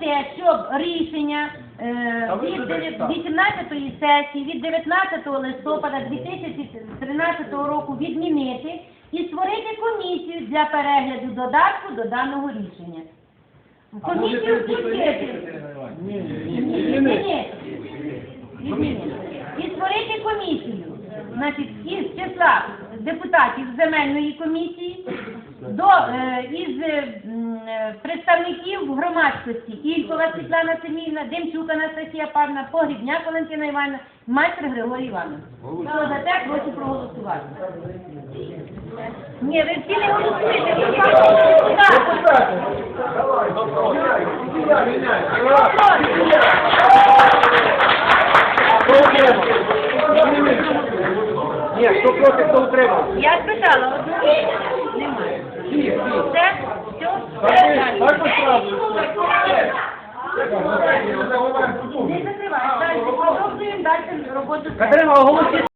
те, щоб рішення е, від 18-ї сесії від 19 листопада 2013 року відмінити і створити комісію для перегляду додатку до даного рішення. Комісію включити. Ні, ні. Відмінити. І створити комісію, значить, із числа депутатів земельної комісії до е, із е, е, представників громадськості Ількова Світлана Семівна, Демчук Анастасія Павлівна, Погрібняк Валентина Івановна, майстер Григорій Іванович. Хто за те, прошу проголосувати. Ні, ви всі не голосуєте, ви проголосувати. Ні, хто проти, хто утримав? Я спитала, одну немає. Все? Все? Так одразу. Не закривай. Далі продовжуємо далі роботу. Катерина, оголосіть